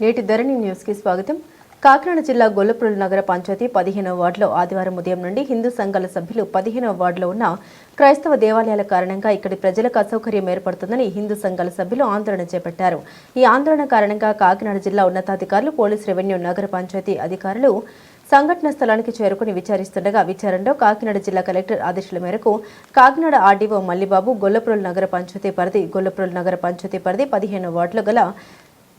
నేటి ధరణి న్యూస్కి స్వాగతం. కాకినాడ జిల్లా గొల్లప్రోలు నగర పంచాయతీ పదిహేనవ వార్డులో ఆదివారం ఉదయం నుండి హిందూ సంఘాల సభ్యులు పదిహేనవ వార్డులో ఉన్న క్రైస్తవ దేవాలయాల కారణంగా ఇక్కడి ప్రజలకు అసౌకర్యం ఏర్పడుతుందని హిందూ సంఘాల సభ్యులు ఆందోళన చేపట్టారు. ఈ ఆందోళన కారణంగా కాకినాడ జిల్లా ఉన్నతాధికారులు పోలీస్ రెవెన్యూ నగర పంచాయతీ అధికారులు సంఘటన స్థలానికి చేరుకుని విచారిస్తుండగా విచారణలో కాకినాడ జిల్లా కలెక్టర్ ఆదేశాల మేరకు కాకినాడ ఆర్డీఓ మల్లిబాబు గొల్లప్రోలు నగర పంచాయతీ పరిధి గొల్లప్రోలు నగర పంచాయతీ పరిధి పదిహేను వార్డులు గల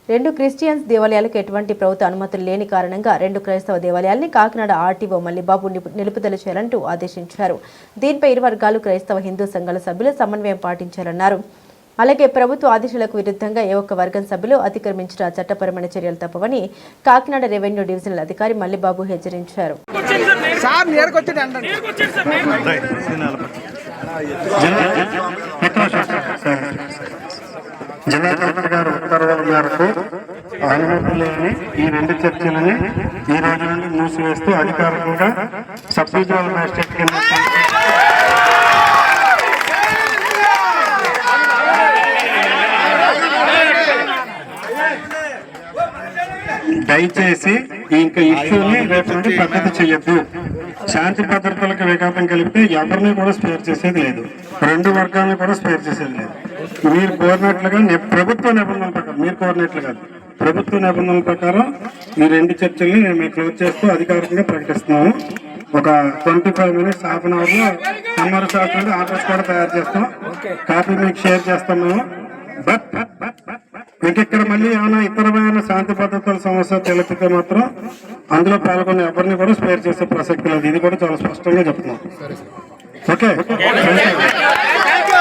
రెండు క్రిస్టియన్స్ దేవాలయాలకు ఎటువంటి ప్రభుత్వ అనుమతులు లేని కారణంగా రెండు క్రైస్తవ దేవాలయాల్ని కాకినాడ ఆర్టీఓ మల్లిబాబు నిపు- నిలుపుదల చేయాలంటూ ఆదేశించారు. దీనిపై ఇరు వర్గాలు క్రైస్తవ హిందూ సంఘాల సభ్యులు సమన్వయం పాటించాలన్నారు అలాగే ప్రభుత్వ ఆదేశాలకు విరుద్ధంగా ఏ ఒక్క వర్గం సభ్యులు అతిక్రమించిన చట్టపరమైన చర్యలు తప్పవని కాకినాడ రెవెన్యూ డివిజనల్ అధికారి మల్లిబాబు హెచ్చరించారు. సార్ నేరుకొచ్చి అంటండి జిల్లా కలెక్టర్ గారు ఉత్తర్వుల మేరకు అనుమతి లేని ఈ రెండు చర్చలని ఈ రోజు నుండి మూసివేస్తూ అధికారికంగా సబ్ రీజనల్ మ్యాజిస్ట్రేట్ కింద దయచేసి ఇంకా ఇష్యూని రేపు నుండి పద్ధతి చేయొద్దు. శాంతి భద్రతలకు విఘాతం కలిపితే ఎవరిని కూడా స్పేర్ చేసేది లేదు. రెండు వర్గాలను కూడా స్పేర్ చేసేది లేదు. మీరు కోరినట్లుగా ప్రభుత్వ నిబంధనల ప్రకారం మీరు కోరినట్లు కాదు. ప్రభుత్వ నిబంధనల ప్రకారం ఈ రెండు చర్చల్ని మేము క్లోజ్ చేస్తూ అధికారికంగా ప్రకటిస్తున్నాము. ఒక twenty five minutes half an అవర్లో సమ్మర్ షాప్ నుండి ఆర్డర్స్ కూడా తయారు చేస్తాం. కాపీ మీకు షేర్ చేస్తాం మేము. బట్ మీకు ఇక్కడ మళ్ళీ ఏమైనా ఇతరమైన శాంతి భద్రతల సమస్య తెలిపితే మాత్రం అందులో పాల్గొన్న ఎవరిని కూడా స్పేర్ చేసే ప్రసక్తి లేదు. ఇది కూడా చాలా స్పష్టంగా చెప్తున్నాం. ఓకే.